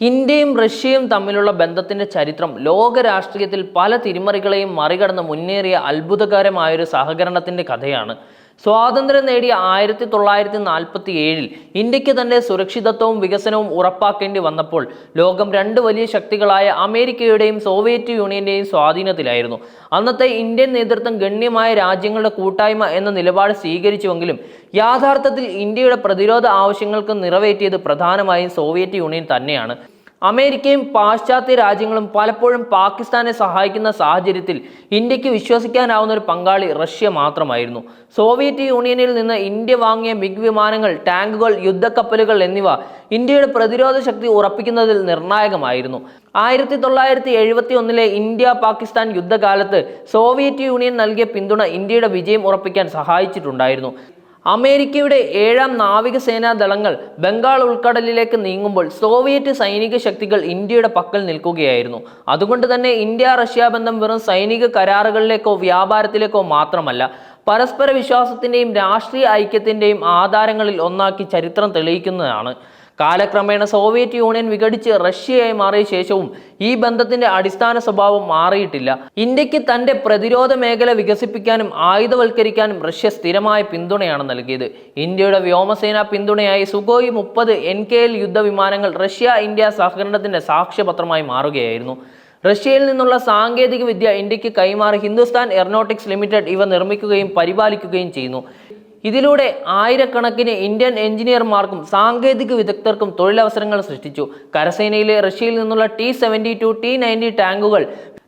ഇന്ത്യയും റഷ്യയും തമ്മിലുള്ള ബന്ധത്തിന്റെ ചരിത്രം ലോക രാഷ്ട്രീയത്തിൽ പല തിരിമറികളെയും മറികടന്ന് മുന്നേറിയ അത്ഭുതകരമായൊരു സഹകരണത്തിന്റെ കഥയാണ്. സ്വാതന്ത്ര്യം നേടിയ ആയിരത്തി തൊള്ളായിരത്തി നാൽപ്പത്തി ഏഴിൽ ഇന്ത്യയ്ക്ക് തന്നെ സുരക്ഷിതത്വവും വികസനവും ഉറപ്പാക്കേണ്ടി വന്നപ്പോൾ ലോകം രണ്ട് വലിയ ശക്തികളായ അമേരിക്കയുടെയും സോവിയറ്റ് യൂണിയന്റെയും സ്വാധീനത്തിലായിരുന്നു. അന്നത്തെ ഇന്ത്യൻ നേതൃത്വം ഗണ്യമായ രാജ്യങ്ങളുടെ കൂട്ടായ്മ എന്ന നിലപാട് സ്വീകരിച്ചുവെങ്കിലും യാഥാർത്ഥത്തിൽ ഇന്ത്യയുടെ പ്രതിരോധ ആവശ്യങ്ങൾക്ക് നിറവേറ്റിയത് പ്രധാനമായും സോവിയറ്റ് യൂണിയൻ തന്നെയാണ്. അമേരിക്കയും പാശ്ചാത്യ രാജ്യങ്ങളും പലപ്പോഴും പാകിസ്ഥാനെ സഹായിക്കുന്ന സാഹചര്യത്തിൽ ഇന്ത്യയ്ക്ക് വിശ്വസിക്കാനാവുന്ന ഒരു പങ്കാളി റഷ്യ മാത്രമായിരുന്നു. സോവിയറ്റ് യൂണിയനിൽ നിന്ന് ഇന്ത്യ വാങ്ങിയ മിഗ് വിമാനങ്ങൾ ടാങ്കുകൾ യുദ്ധക്കപ്പലുകൾ എന്നിവ ഇന്ത്യയുടെ പ്രതിരോധ ശക്തി ഉറപ്പിക്കുന്നതിൽ നിർണായകമായിരുന്നു. ആയിരത്തി തൊള്ളായിരത്തി എഴുപത്തി ഒന്നിലെ ഇന്ത്യ പാകിസ്ഥാൻ യുദ്ധകാലത്ത് സോവിയറ്റ് യൂണിയൻ നൽകിയ പിന്തുണ ഇന്ത്യയുടെ വിജയം ഉറപ്പിക്കാൻ സഹായിച്ചിട്ടുണ്ടായിരുന്നു. അമേരിക്കയുടെ ഏഴാം നാവികസേനാ ദളങ്ങൾ ബംഗാൾ ഉൾക്കടലിലേക്ക് നീങ്ങുമ്പോൾ സോവിയറ്റ് സൈനിക ശക്തികൾ ഇന്ത്യയുടെ പക്കൽ നിൽക്കുകയായിരുന്നു. അതുകൊണ്ട് തന്നെ ഇന്ത്യ റഷ്യ ബന്ധം വെറും സൈനിക കരാറുകളിലേക്കോ വ്യാപാരത്തിലേക്കോ മാത്രമല്ല പരസ്പര വിശ്വാസത്തിന്റെയും രാഷ്ട്രീയ ഐക്യത്തിന്റെയും ആധാരങ്ങളിൽ ഒന്നാക്കി ചരിത്രം തെളിയിക്കുന്നതാണ്. കാലക്രമേണ സോവിയറ്റ് യൂണിയൻ വിഘടിച്ച് റഷ്യയായി മാറിയ ശേഷവും ഈ ബന്ധത്തിന്റെ അടിസ്ഥാന സ്വഭാവം മാറിയിട്ടില്ല. ഇന്ത്യയ്ക്ക് തന്റെ പ്രതിരോധ മേഖല വികസിപ്പിക്കാനും ആയുധവൽക്കരിക്കാനും റഷ്യ സ്ഥിരമായ പിന്തുണയാണ് നൽകിയത്. ഇന്ത്യയുടെ വ്യോമസേന പിന്തുണയായി സുഗോയ് മുപ്പത് എൻ കെ എൽ യുദ്ധവിമാനങ്ങൾ റഷ്യ ഇന്ത്യ സഹകരണത്തിന്റെ സാക്ഷ്യപത്രമായി മാറുകയായിരുന്നു. റഷ്യയിൽ നിന്നുള്ള സാങ്കേതിക വിദ്യ ഇന്ത്യയ്ക്ക് കൈമാറി ഹിന്ദുസ്ഥാൻ എയറോനോട്ടിക്സ് ലിമിറ്റഡ് ഇവ നിർമ്മിക്കുകയും പരിപാലിക്കുകയും ചെയ്യുന്നു. ഇതിലൂടെ ആയിരക്കണക്കിന് ഇന്ത്യൻ എഞ്ചിനീയർമാർക്കും സാങ്കേതിക വിദഗ്ധർക്കും തൊഴിലവസരങ്ങൾ സൃഷ്ടിച്ചു. കരസേനയിലെ റഷ്യയിൽ നിന്നുള്ള T seventy two T ninety ടാങ്കുകൾ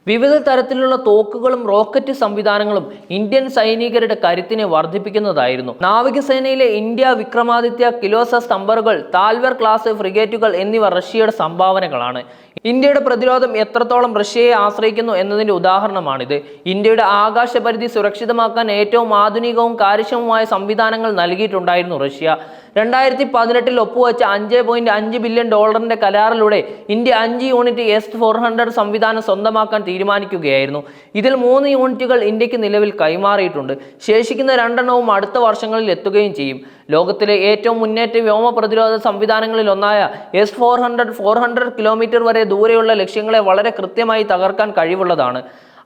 വിവിധ തരത്തിലുള്ള തോക്കുകളും റോക്കറ്റ് സംവിധാനങ്ങളും ഇന്ത്യൻ സൈനികരുടെ കരുത്തിനെ വർദ്ധിപ്പിക്കുന്നതായിരുന്നു. നാവികസേനയിലെ ഇന്ത്യ വിക്രമാദിത്യ കിലോസ സ്തംഭറുകൾ താൽവർ ക്ലാസ് ഫ്രിഗേറ്റുകൾ എന്നിവ റഷ്യയുടെ സംഭാവനകളാണ്. ഇന്ത്യയുടെ പ്രതിരോധം എത്രത്തോളം റഷ്യയെ ആശ്രയിക്കുന്നു എന്നതിന്റെ ഉദാഹരണമാണിത്. ഇന്ത്യയുടെ ആകാശ പരിധി സുരക്ഷിതമാക്കാൻ ഏറ്റവും ആധുനികവും കാര്യക്ഷമവുമായ സംവിധാനങ്ങൾ നൽകിയിട്ടുണ്ടായിരുന്നു റഷ്യ. രണ്ടായിരത്തി പതിനെട്ടിൽ ഒപ്പുവെച്ച അഞ്ച് പോയിന്റ് അഞ്ച് ബില്യൺ ഡോളറിന്റെ കരാറിലൂടെ ഇന്ത്യ അഞ്ച് യൂണിറ്റ് എസ് ഫോർ ഹൺഡ്രഡ് സംവിധാനം സ്വന്തമാക്കാൻ തീരുമാനിക്കുകയായിരുന്നു. ഇതിൽ മൂന്ന് യൂണിറ്റുകൾ ഇന്ത്യയ്ക്ക് നിലവിൽ കൈമാറിയിട്ടുണ്ട്. ശേഷിക്കുന്ന രണ്ടെണ്ണവും അടുത്ത വർഷങ്ങളിൽ എത്തുകയും ചെയ്യും. ലോകത്തിലെ ഏറ്റവും മുന്നേറ്റ വ്യോമ പ്രതിരോധ സംവിധാനങ്ങളിൽ ഒന്നായ S four hundred four hundred kilometre വരെ ദൂരെയുള്ള ലക്ഷ്യങ്ങളെ വളരെ കൃത്യമായി തകർക്കാൻ കഴിവുള്ളതാണ്.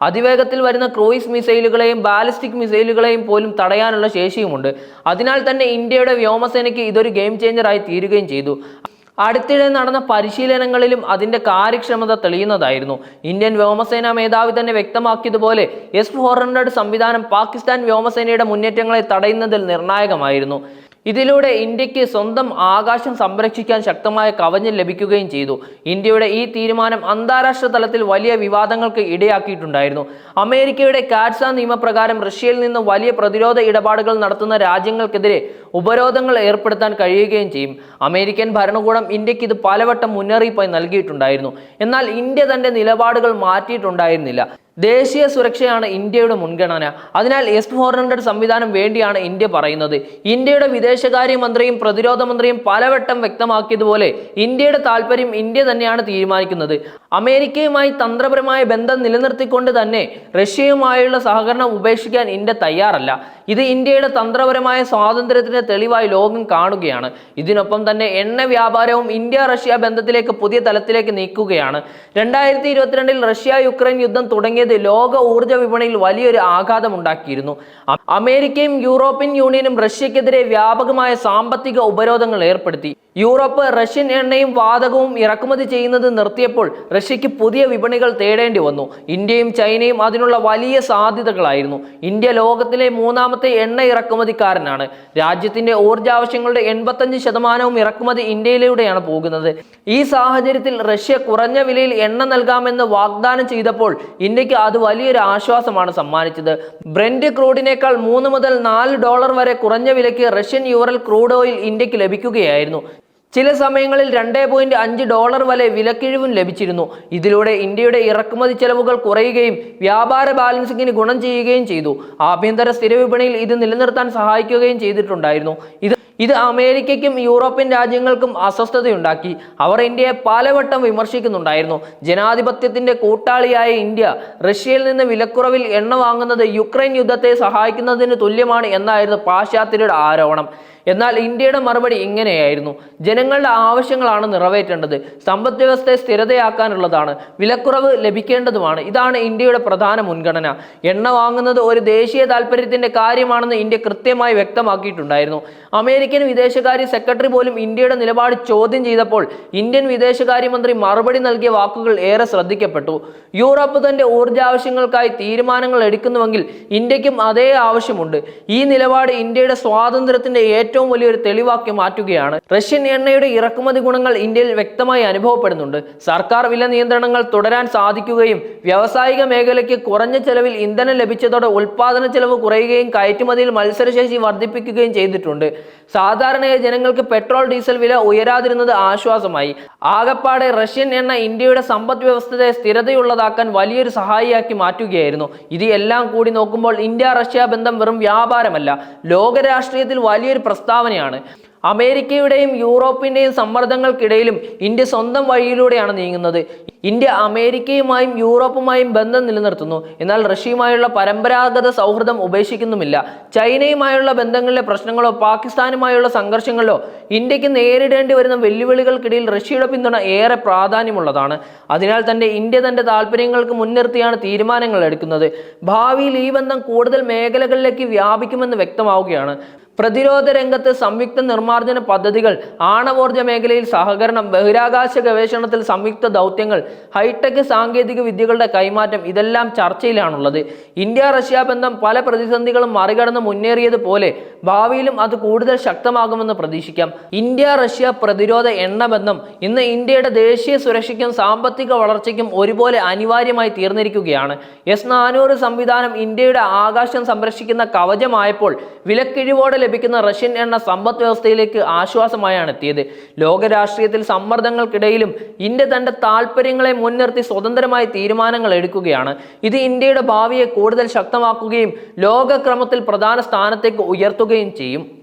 അതിവേഗത്തിൽ വരുന്ന ക്രൂയിസ് മിസൈലുകളെയും ബാലിസ്റ്റിക് മിസൈലുകളെയും പോലും തടയാനുള്ള ശേഷിയുമുണ്ട്. അതിനാൽ തന്നെ ഇന്ത്യയുടെ വ്യോമസേനയ്ക്ക് ഇതൊരു ഗെയിം ചേഞ്ചറായി തീരുകയും ചെയ്തു. അടുത്തിടെ നടന്ന പരിശീലനങ്ങളിലും അതിന്റെ കാര്യക്ഷമത തെളിയുന്നതായിരുന്നു. ഇന്ത്യൻ വ്യോമസേന മേധാവി തന്നെ വ്യക്തമാക്കിയതുപോലെ എസ് ഫോർ ഹൺഡ്രഡ് സംവിധാനം പാകിസ്ഥാൻ വ്യോമസേനയുടെ മുന്നേറ്റങ്ങളെ തടയുന്നതിൽ നിർണായകമായിരുന്നു. ഇതിലൂടെ ഇന്ത്യയ്ക്ക് സ്വന്തം ആകാശം സംരക്ഷിക്കാൻ ശക്തമായ കവചം ലഭിക്കുകയും ചെയ്തു. ഇന്ത്യയുടെ ഈ തീരുമാനം അന്താരാഷ്ട്ര തലത്തിൽ വലിയ വിവാദങ്ങൾക്ക് ഇടയാക്കിയിട്ടുണ്ടായിരുന്നു. അമേരിക്കയുടെ കാറ്റ്സ നിയമപ്രകാരം റഷ്യയിൽ നിന്ന് വലിയ പ്രതിരോധ ഇടപാടുകൾ നടത്തുന്ന രാജ്യങ്ങൾക്കെതിരെ ഉപരോധങ്ങൾ ഏർപ്പെടുത്താൻ കഴിയുകയും ചെയ്യും. അമേരിക്കൻ ഭരണകൂടം ഇന്ത്യയ്ക്ക് ഇത് പലവട്ടം മുന്നറിയിപ്പായി നൽകിയിട്ടുണ്ടായിരുന്നു. എന്നാൽ ഇന്ത്യ തന്റെ നിലപാടുകൾ മാറ്റിയിട്ടുണ്ടായിരുന്നില്ല. ദേശീയ സുരക്ഷയാണ് ഇന്ത്യയുടെ മുൻഗണന. അതിനാൽ എസ് ഫോർ ഹൺഡ്രഡ് സംവിധാനം വേണ്ടിയാണ് ഇന്ത്യ പറയുന്നത്. ഇന്ത്യയുടെ വിദേശകാര്യമന്ത്രിയും പ്രതിരോധ മന്ത്രിയും പലവട്ടം വ്യക്തമാക്കിയതുപോലെ ഇന്ത്യയുടെ താല്പര്യം ഇന്ത്യ തന്നെയാണ് തീരുമാനിക്കുന്നത്. അമേരിക്കയുമായി തന്ത്രപരമായ ബന്ധം നിലനിർത്തിക്കൊണ്ട് തന്നെ റഷ്യയുമായുള്ള സഹകരണം ഉപേക്ഷിക്കാൻ ഇന്ത്യ തയ്യാറല്ല. ഇത് ഇന്ത്യയുടെ തന്ത്രപരമായ സ്വാതന്ത്ര്യത്തിന്റെ തെളിവായി ലോകം കാണുകയാണ്. ഇതിനൊപ്പം തന്നെ എണ്ണ വ്യാപാരവും ഇന്ത്യ റഷ്യ ബന്ധത്തിലേക്ക് പുതിയ തലത്തിലേക്ക് നീക്കുകയാണ്. രണ്ടായിരത്തി ഇരുപത്തിരണ്ടിൽ റഷ്യ യുക്രൈൻ യുദ്ധം തുടങ്ങിയത് ലോക ഊർജ വിപണിയിൽ വലിയൊരു ആഘാതമുണ്ടാക്കിയിരുന്നു. അമേരിക്കയും യൂറോപ്യൻ യൂണിയനും റഷ്യക്കെതിരെ വ്യാപകമായ സാമ്പത്തിക ഉപരോധങ്ങൾ ഏർപ്പെടുത്തി. യൂറോപ്പ് റഷ്യൻ എണ്ണയും വാതകവും ഇറക്കുമതി ചെയ്യുന്നത് നിർത്തിയപ്പോൾ റഷ്യക്ക് പുതിയ വിപണികൾ തേടേണ്ടി വന്നു. ഇന്ത്യയും ചൈനയും അതിനുള്ള വലിയ സാധ്യതകളായിരുന്നു. ഇന്ത്യ ലോകത്തിലെ മൂന്നാമത്തെ എണ്ണ ഇറക്കുമതിക്കാരനാണ്. രാജ്യത്തിന്റെ ഊർജാവശ്യങ്ങളുടെ എൺപത്തഞ്ച് ശതമാനവും ഇറക്കുമതി ഇന്ത്യയിലൂടെയാണ് പോകുന്നത്. ഈ സാഹചര്യത്തിൽ റഷ്യ കുറഞ്ഞ വിലയിൽ എണ്ണ നൽകാമെന്ന് വാഗ്ദാനം ചെയ്തപ്പോൾ ഇന്ത്യയ്ക്ക് അത് വലിയൊരു ആശ്വാസമാണ് സമ്മാനിച്ചത്. ബ്രെൻഡ് ക്രൂഡിനേക്കാൾ മൂന്ന് മുതൽ നാല് ഡോളർ വരെ കുറഞ്ഞ വിലയ്ക്ക് റഷ്യൻ യൂറൽ ക്രൂഡ് ഓയിൽ ഇന്ത്യയ്ക്ക് ലഭിക്കുകയായിരുന്നു. ചില സമയങ്ങളിൽ രണ്ടേ പോയിന്റ് അഞ്ച് ഡോളർ വരെ വിലക്കിഴിവും ലഭിച്ചിരുന്നു. ഇതിലൂടെ ഇന്ത്യയുടെ ഇറക്കുമതി ചെലവുകൾ കുറയുകയും വ്യാപാര ബാലൻസിങ്ങിന് ഗുണം ചെയ്യുകയും ചെയ്തു. ആഭ്യന്തര സ്ഥിര വിപണിയിൽ ഇത് നിലനിർത്താൻ സഹായിക്കുകയും ചെയ്തിട്ടുണ്ടായിരുന്നു. ഇത് ഇത് അമേരിക്കയ്ക്കും യൂറോപ്യൻ രാജ്യങ്ങൾക്കും അസ്വസ്ഥതയുണ്ടാക്കി. അവർ ഇന്ത്യയെ പലവട്ടം വിമർശിക്കുന്നുണ്ടായിരുന്നു. ജനാധിപത്യത്തിന്റെ കൂട്ടാളിയായ ഇന്ത്യ റഷ്യയിൽ നിന്ന് വിലക്കുറവിൽ എണ്ണ വാങ്ങുന്നത് യുക്രൈൻ യുദ്ധത്തെ സഹായിക്കുന്നതിന് തുല്യമാണ് എന്നായിരുന്നു പാശ്ചാത്യരുടെ ആരോപണം. എന്നാൽ ഇന്ത്യയുടെ മറുപടി ഇങ്ങനെയായിരുന്നു. ജനങ്ങളുടെ ആവശ്യങ്ങളാണ് നിറവേറ്റേണ്ടത്. സമ്പദ് വ്യവസ്ഥയെ സ്ഥിരതയാക്കാനുള്ളതാണ്. വിലക്കുറവ് ലഭിക്കേണ്ടതുമാണ്. ഇതാണ് ഇന്ത്യയുടെ പ്രധാന മുൻഗണന. എണ്ണ വാങ്ങുന്നത് ഒരു ദേശീയ താല്പര്യത്തിന്റെ കാര്യമാണെന്ന് ഇന്ത്യ കൃത്യമായി വ്യക്തമാക്കിയിട്ടുണ്ടായിരുന്നു. അമേരിക്കൻ വിദേശകാര്യ സെക്രട്ടറി പോലും ഇന്ത്യയുടെ നിലപാട് ചോദ്യം ചെയ്തപ്പോൾ ഇന്ത്യൻ വിദേശകാര്യമന്ത്രി മറുപടി നൽകിയ വാക്കുകൾ ഏറെ ശ്രദ്ധിക്കപ്പെട്ടു. യൂറോപ്പ് തന്റെ ഊർജ ആവശ്യങ്ങൾക്കായി തീരുമാനങ്ങൾ എടുക്കുന്നുവെങ്കിൽ ഇന്ത്യക്കും അതേ ആവശ്യമുണ്ട്. ഈ നിലപാട് ഇന്ത്യയുടെ സ്വാതന്ത്ര്യത്തിന്റെ ഏറ്റവും വലിയൊരു തെളിവാക്കി മാറ്റുകയാണ്. റഷ്യൻ എണ്ണയുടെ ഇറക്കുമതി ഗുണങ്ങൾ ഇന്ത്യയിൽ വ്യക്തമായി അനുഭവപ്പെടുന്നുണ്ട്. സർക്കാർ വില നിയന്ത്രണങ്ങൾ തുടരാൻ സാധിക്കുകയും വ്യാവസായിക മേഖലയ്ക്ക് കുറഞ്ഞ ചെലവിൽ ഇന്ധനം ലഭിച്ചതോടെ ഉൽപാദന ചെലവ് കുറയുകയും കയറ്റുമതിയിൽ മത്സരശേഷി വർദ്ധിപ്പിക്കുകയും ചെയ്തിട്ടുണ്ട്. സാധാരണയായി ജനങ്ങൾക്ക് പെട്രോൾ ഡീസൽ വില ഉയരാതിരുന്നത് ആശ്വാസമായി. ആകപ്പാടെ റഷ്യൻ എണ്ണ ഇന്ത്യയുടെ സമ്പദ് വ്യവസ്ഥയെ സ്ഥിരതയുള്ളതാക്കാൻ വലിയൊരു സഹായിയാക്കി മാറ്റുകയായിരുന്നു. ഇത് എല്ലാം കൂടി നോക്കുമ്പോൾ ഇന്ത്യ റഷ്യ ബന്ധം വെറും വ്യാപാരമല്ല ലോകരാഷ്ട്രീയത്തിൽ വലിയൊരു പ്രസ്താവനയാണ്. അമേരിക്കയുടെയും യൂറോപ്പിന്റെയും സമ്മർദ്ദങ്ങൾക്കിടയിലും ഇന്ത്യ സ്വന്തം വഴിയിലൂടെയാണ് നീങ്ങുന്നത്. ഇന്ത്യ അമേരിക്കയുമായും യൂറോപ്പുമായും ബന്ധം നിലനിർത്തുന്നു. എന്നാൽ റഷ്യയുമായുള്ള പരമ്പരാഗത സൗഹൃദം ഉപേക്ഷിക്കുന്നുമില്ല. ചൈനയുമായുള്ള ബന്ധങ്ങളിലെ പ്രശ്നങ്ങളോ പാകിസ്ഥാനുമായുള്ള സംഘർഷങ്ങളോ ഇന്ത്യയ്ക്ക് നേരിടേണ്ടി വരുന്ന വെല്ലുവിളികൾക്കിടയിൽ റഷ്യയുടെ പിന്തുണ ഏറെ പ്രാധാന്യമുള്ളതാണ്. അതിനാൽ തന്നെ ഇന്ത്യ തന്റെ താല്പര്യങ്ങൾക്ക് മുൻനിർത്തിയാണ് തീരുമാനങ്ങൾ എടുക്കുന്നത്. ഭാവിയിൽ ഈ ബന്ധം കൂടുതൽ മേഖലകളിലേക്ക് വ്യാപിക്കുമെന്ന് വ്യക്തമാവുകയാണ്. പ്രതിരോധ രംഗത്ത് സംയുക്ത നിർമ്മാർജന പദ്ധതികൾ ആണവോർജ മേഖലയിൽ സഹകരണം ബഹിരാകാശ ഗവേഷണത്തിൽ സംയുക്ത ദൗത്യങ്ങൾ ഹൈടെക് സാങ്കേതിക വിദ്യകളുടെ കൈമാറ്റം ഇതെല്ലാം ചർച്ചയിലാണുള്ളത്. ഇന്ത്യ റഷ്യ ബന്ധം പല പ്രതിസന്ധികളും മറികടന്ന് മുന്നേറിയതുപോലെ ഭാവിയിലും അത് കൂടുതൽ ശക്തമാകുമെന്ന് പ്രതീക്ഷിക്കാം. ഇന്ത്യ റഷ്യ പ്രതിരോധ എണ്ണമെന്നും ഇന്ന് ഇന്ത്യയുടെ ദേശീയ സുരക്ഷയ്ക്കും സാമ്പത്തിക വളർച്ചയ്ക്കും ഒരുപോലെ അനിവാര്യമായി തീർന്നിരിക്കുകയാണ്. എസ് നാനൂറ് സംവിധാനം ഇന്ത്യയുടെ ആകാശം സംരക്ഷിക്കുന്ന കവചമായപ്പോൾ വിലക്കിഴിവോടെ ലഭിക്കുന്ന റഷ്യൻ എണ്ണ സമ്പദ് വ്യവസ്ഥയിലേക്ക് ആശ്വാസമായാണ് എത്തിയത്. ലോകരാഷ്ട്രീയത്തിൽ സമ്മർദ്ദങ്ങൾക്കിടയിലും ഇന്ത്യ തന്റെ താല്പര്യങ്ങളെ മുൻനിർത്തി സ്വതന്ത്രമായി തീരുമാനങ്ങൾ എടുക്കുകയാണ്. ഇത് ഇന്ത്യയുടെ ഭാവിയെ കൂടുതൽ ശക്തമാക്കുകയും ലോകക്രമത്തിൽ പ്രധാന സ്ഥാനത്തേക്ക് ഉയർത്തുകയും ചെയ്യും.